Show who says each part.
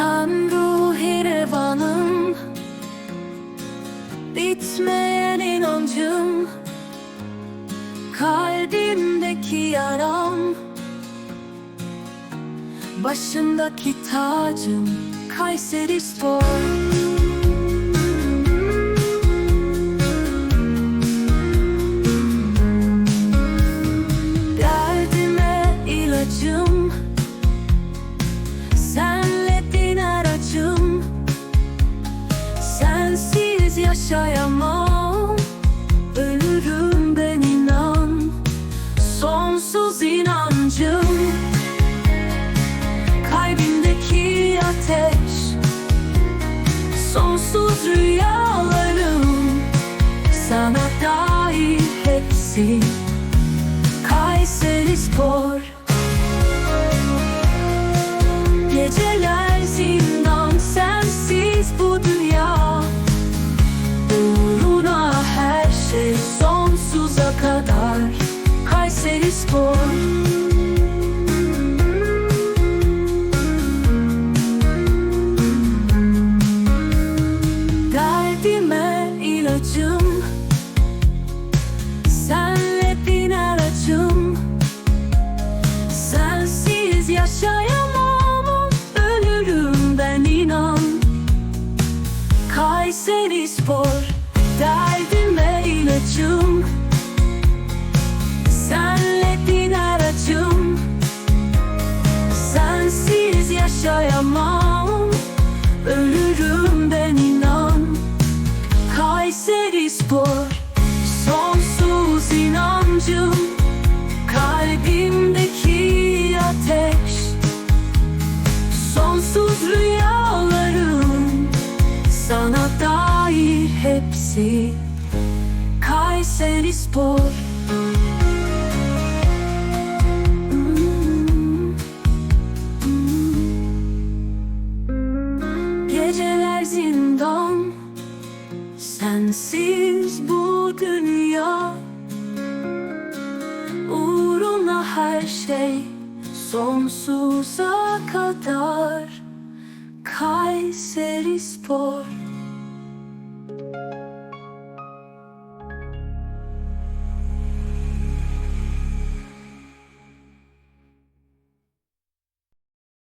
Speaker 1: Sen ruhi revanım Bitmeyen inancım. Kalbimdeki yaram. Başımdaki tacım Kayseri Spor. Yaşayamam. Ölürüm ben inan. Sonsuz inancım. Kalbimdeki ateş. Sonsuz rüyalarım. Sana dair hepsi. Kayseri Spor Kayseri Spor Derdime ilacım Senle bin aracım. Sensiz yaşayamam. Ölürüm ben inan. Kayseri Spor Sonsuz inancım. Kalbimdeki Kayseri Spor. Geceler zindan. Sensiz bu dünya. Uğruna her şey Sonsuza kadar. Kayseri Spor